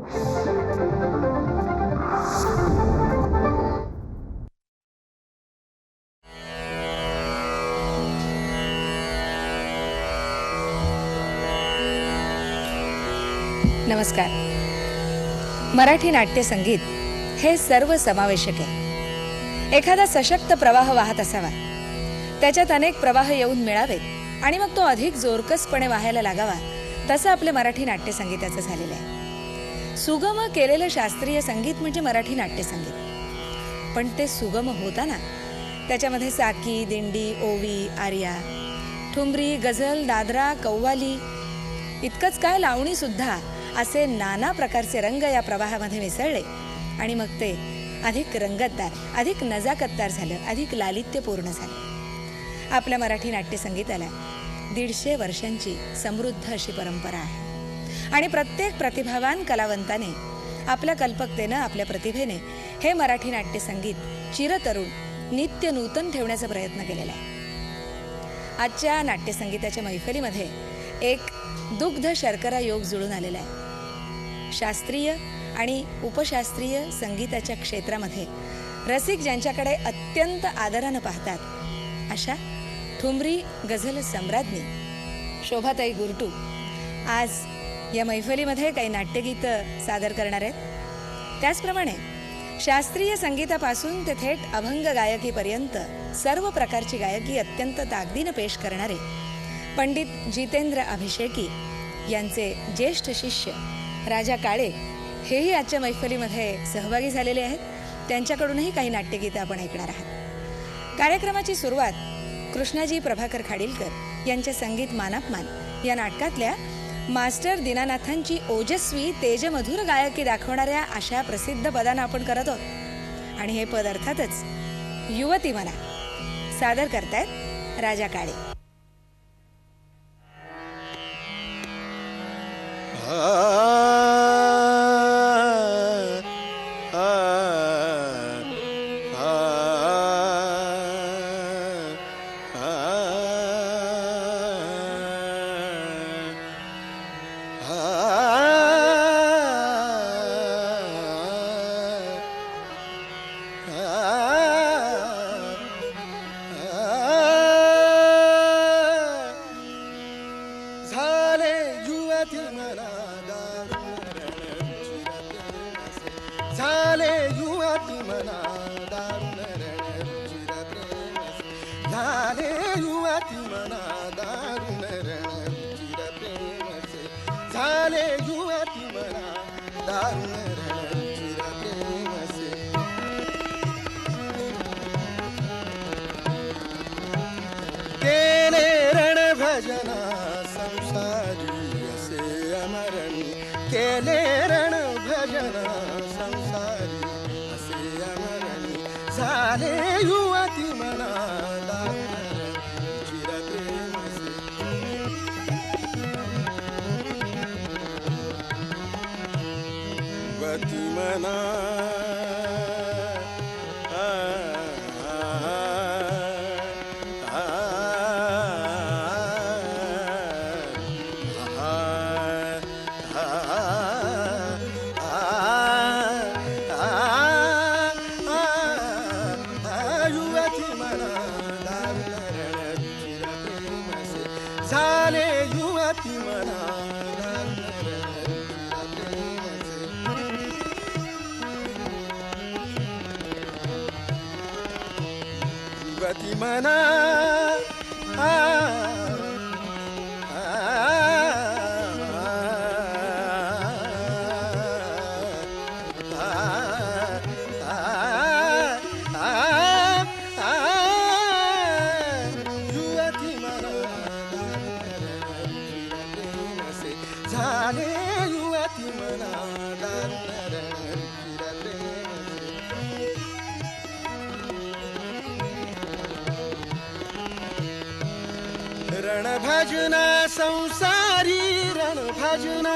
नमस्कार. मराठी नाट्यसंगीत हे सर्व समावेशक आहे. एखादा सशक्त प्रवाह वाहत असावा. त्याच्यात अनेक प्रवाह येऊन मिळावेत आणि मग तो अधिक जोरकसपणे वाहायला लागावा तसं आपले मराठी नाट्यसंगीताचं झालेलं आहे. सुगम केलेलं शास्त्रीय संगीत म्हणजे मराठी नाट्यसंगीत. पण ते सुगम होताना त्याच्यामध्ये साकी दिंडी ओवी आर्या ठुमरी गझल दादरा कव्वाली इतकंच काय लावणीसुद्धा असे नाना प्रकारचे रंग या प्रवाहामध्ये मिसळले. आणि मग ते अधिक रंगतदार अधिक नजाकतदार झालं अधिक लालित्यपूर्ण झालं. आपल्या मराठी नाट्यसंगीताला दीडशे वर्षांची समृद्ध अशी परंपरा आहे. आणि प्रत्येक प्रतिभावान कलावंताने आपल्या कल्पकतेनं आपल्या प्रतिभेने हे मराठी नाट्यसंगीत चिरतरुण नित्य नूतन ठेवण्याचा प्रयत्न केलेला आहे. आजच्या नाट्यसंगीताच्या मैफलीमध्ये एक दुग्ध शर्करा योग जुळून आलेला आहे. शास्त्रीय आणि उपशास्त्रीय संगीताच्या क्षेत्रामध्ये रसिक ज्यांच्याकडे अत्यंत आदरानं पाहतात अशा ठुमरी गझल सम्राज्ञी शोभाताई गुरटू आज या मैफलीमध्ये काही नाट्यगीतं सादर करणार आहेत. त्याचप्रमाणे शास्त्रीय संगीतापासून ते थेट अभंग गायकीपर्यंत सर्व प्रकारची गायकी अत्यंत ताकदीनं पेश करणारे पंडित जितेंद्र अभिषेकी यांचे ज्येष्ठ शिष्य राजा काळे हेही आजच्या मैफलीमध्ये सहभागी झालेले आहेत. त्यांच्याकडूनही काही नाट्यगीतं आपण ऐकणार आहात. कार्यक्रमाची सुरुवात कृष्णाजी प्रभाकर खाडीलकर यांच्या संगीत मानापमान या नाटकातल्या मास्टर दीनानाथांची ओजस्वी तेजमधुर गायकी दाखवणाऱ्या अशा प्रसिद्ध पदानं आपण करत आहोत. आणि हे पद अर्थातच युवती म्हणा. सादर करतायत राजा काळे. युवती मना झाले युवती रणभजना संसारी रणभजना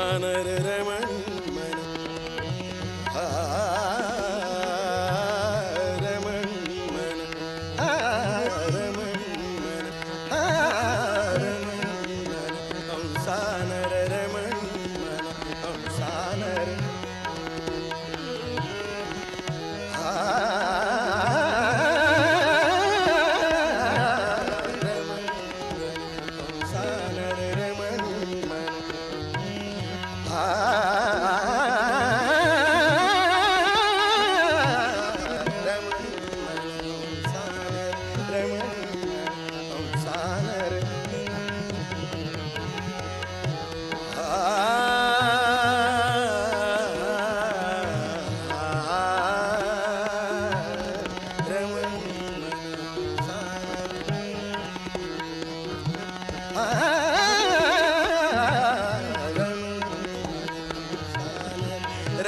रमण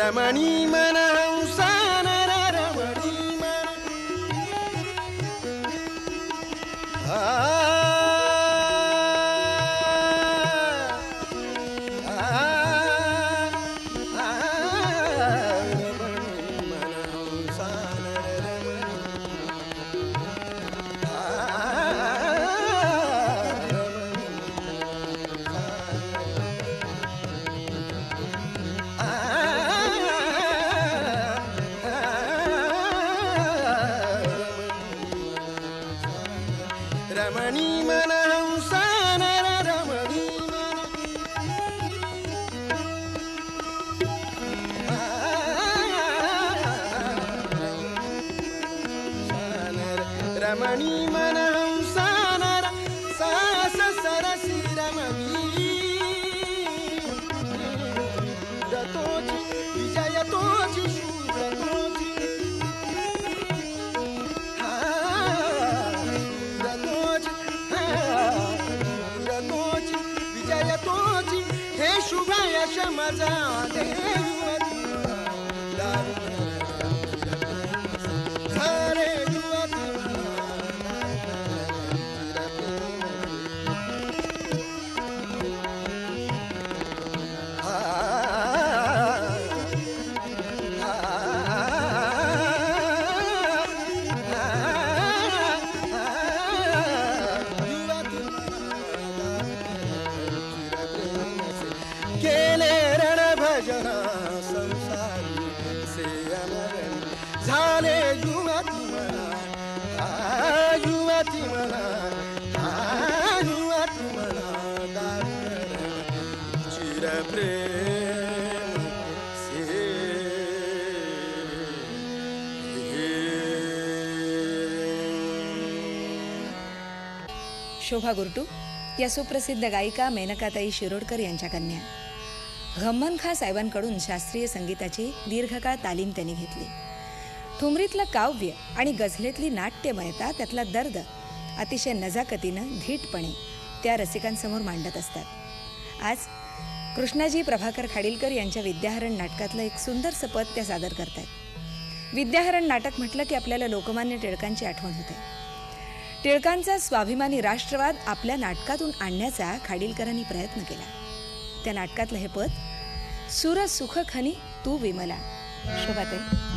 रमणी रणं सानर सहसरसि रमीरतो विजयतो जि शू व्रनोजितो रतो विजयतो जि हे शुभयश शोभा गुरटू या सुप्रसिद्ध गायिका मेनकाताई शिरोडकर यांच्या कन्या. गम्मन खा साहेबांकडून शास्त्रीय संगीताची दीर्घकाळ तालीम त्यांनी घेतली. ठुमरीतलं काव्य आणि गझलेतली नाट्यमयता त्यातला दर्द अतिशय नजाकतीनं धीटपणे त्या रसिकांसमोर मांडत असतात. आज कृष्णाजी प्रभाकर खाडीलकर यांच्या विद्याहरण नाटकातलं एक सुंदरसं पद त्या सादर करतात विद्याहरण नाटक म्हटलं की आपल्याला लोकमान्य टिळकांची आठवण होते. टिळकांचा स्वाभिमानी राष्ट्रवाद आपल्या नाटकातून आणण्याचा खाडीलकरांनी प्रयत्न केला. त्या नाटकातलं हे पद सुर सुख खनी तू विमला. शोभाते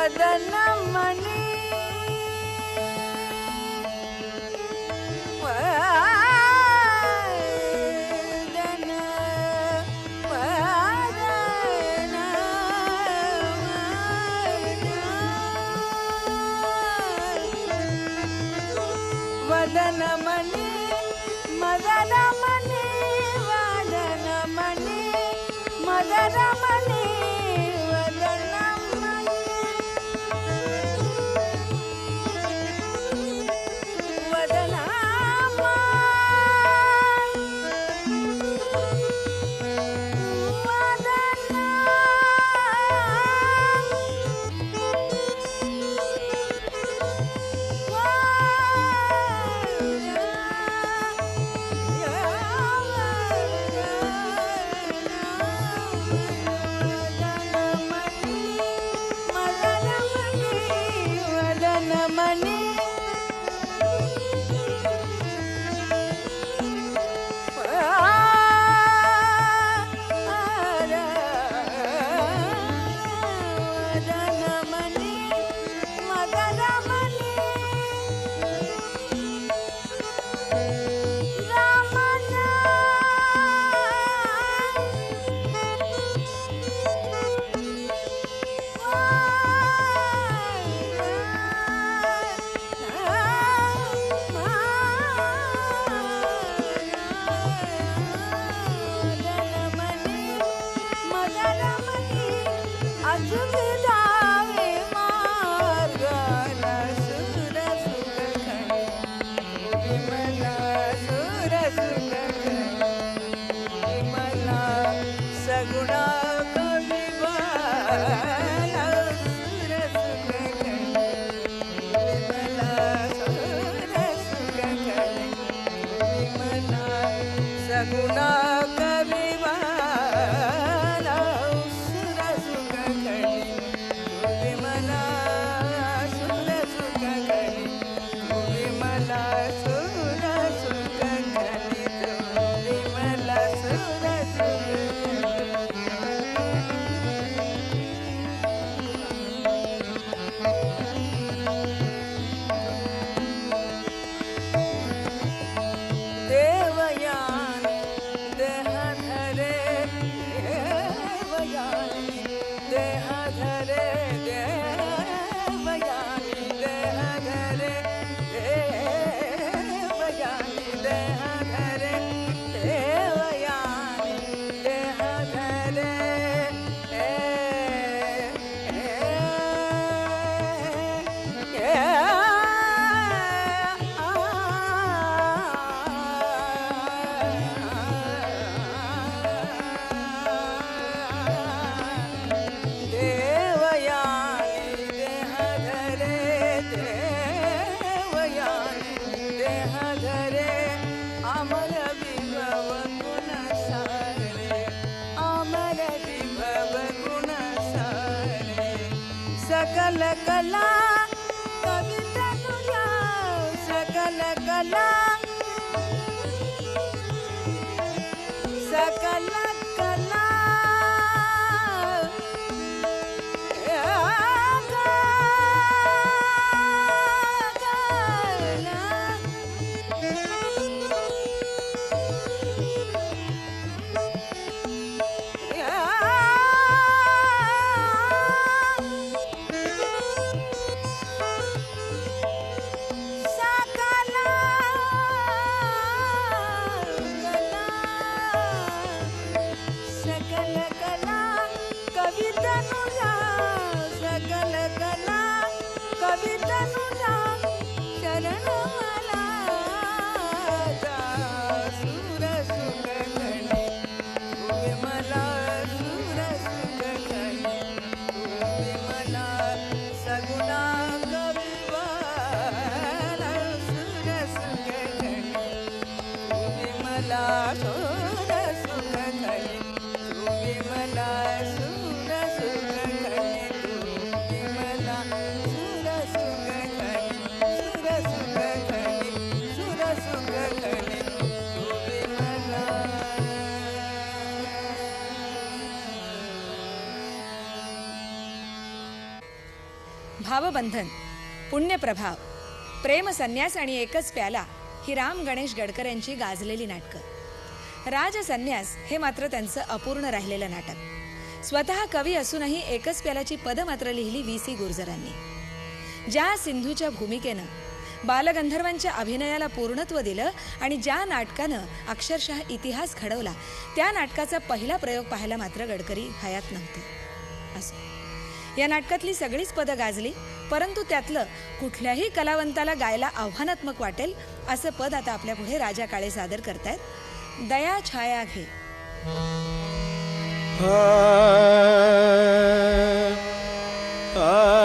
वदनमणि वदनमणि बंधन पुण्यप्रभाव प्रेम संन्यास आणि एकच प्याला ही राम गणेश गडकर यांची गाजलेली नाटकं. राज संन्यास हे मात्र त्यांचं अपूर्ण राहिलेलं नाटक. स्वतः कवी असूनही एकच प्यालाची पदं मात्र लिहिली व्ही. सी. गुर्जरांनी. ज्या सिंधूच्या भूमिकेनं बालगंधर्वांच्या अभिनयाला पूर्णत्व दिलं आणि ज्या नाटकानं अक्षरशः इतिहास घडवला त्या नाटकाचा पहिला प्रयोग पाहायला मात्र गडकरी हयात नव्हते. असो. या नाटकातली सगळीच पदं गाजली परंतु त्यातलं कुठल्याही कलावंताला गायला आव्हानात्मक वाटेल असं पद आता आपल्या पुढे राजा काळे सादर करतायत. दया छाया घे. दया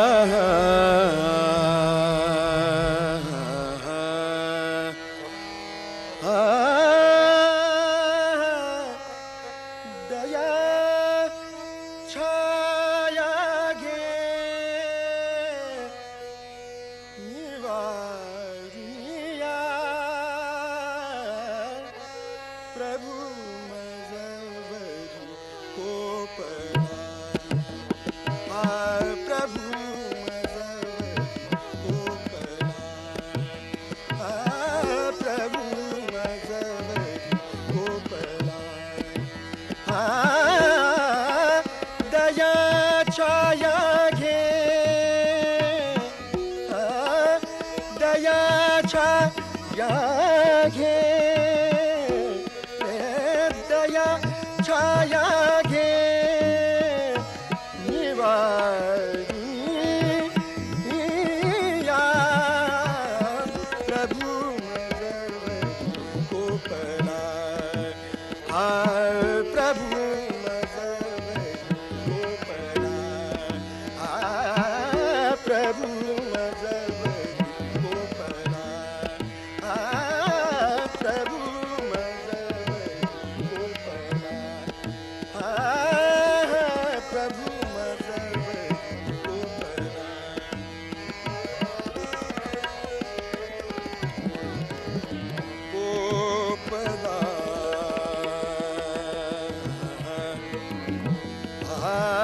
छाया घे रे आ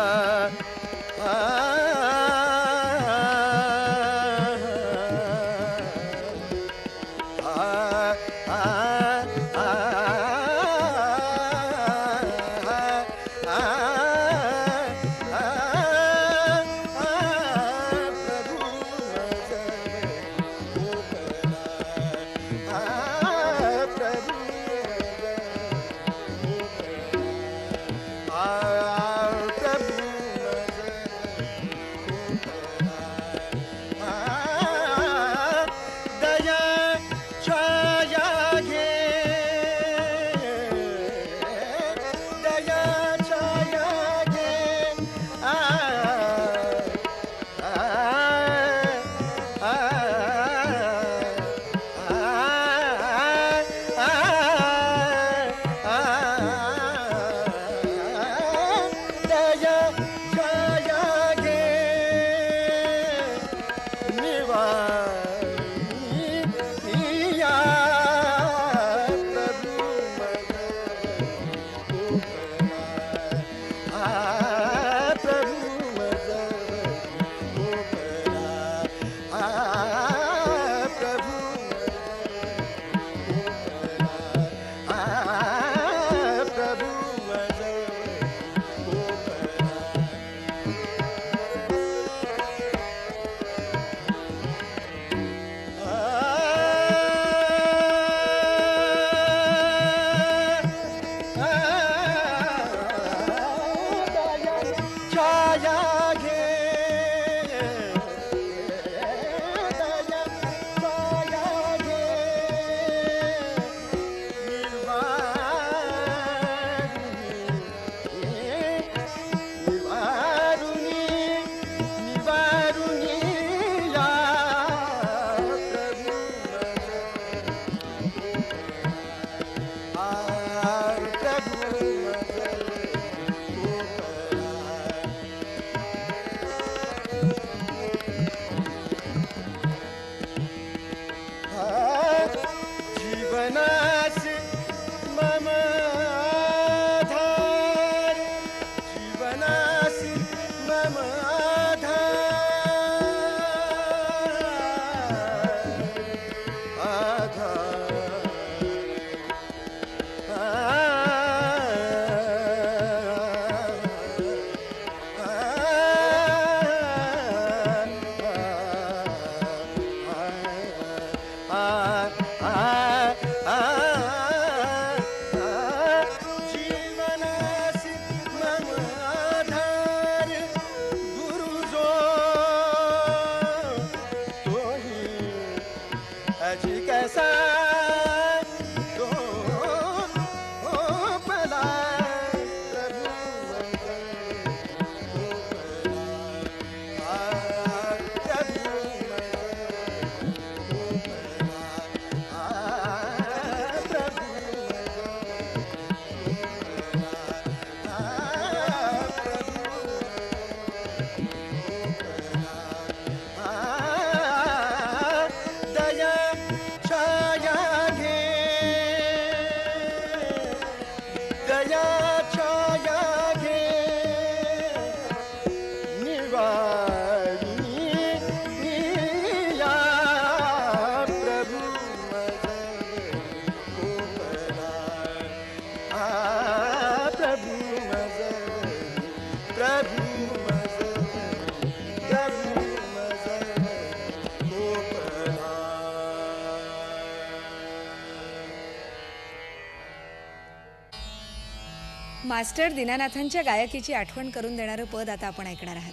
मास्टर दीनानाथांच्या गायकीची आठवण करून देणारं पद आता आपण ऐकणार आहात.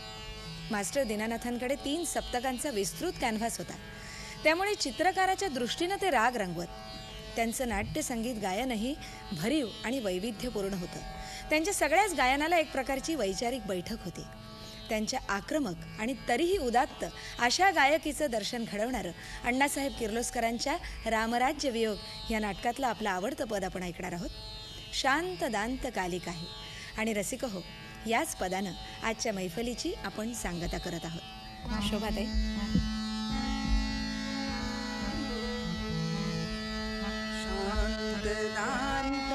मास्टर दीनानाथांकडे तीन सप्तकांचा विस्तृत कॅनव्हास होता. त्यामुळे चित्रकाराच्या दृष्टीनं ते राग रंगवत. त्यांचं नाट्य संगीत गायनही भरीव आणि वैविध्यपूर्ण होतं. त्यांच्या सगळ्याच गायनाला एक प्रकारची वैचारिक बैठक होती. त्यांच्या आक्रमक आणि तरीही उदात्त अशा गायकीचं दर्शन घडवणारं अण्णासाहेब किर्लोस्करांच्या रामराज्य वियोग या नाटकातलं आपलं आवडतं पद आपण ऐकणार आहोत. शांत दांत कालिक आहे. आणि रसिक हो याच पदानं आजच्या मैफलीची आपण सांगता करत आहोत. शोभाताई शांत दांत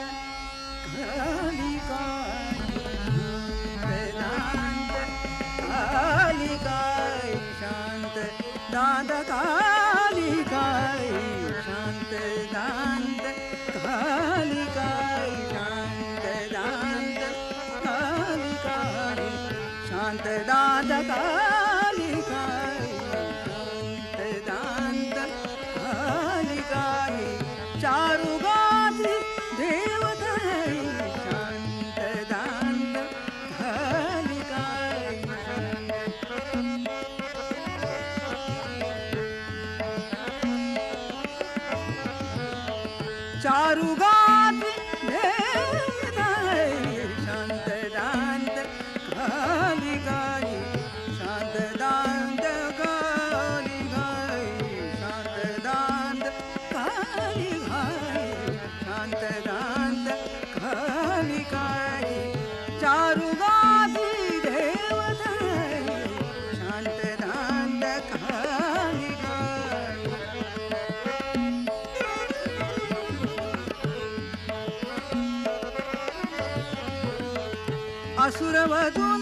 चारुगा உறவதோ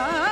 ಕಾ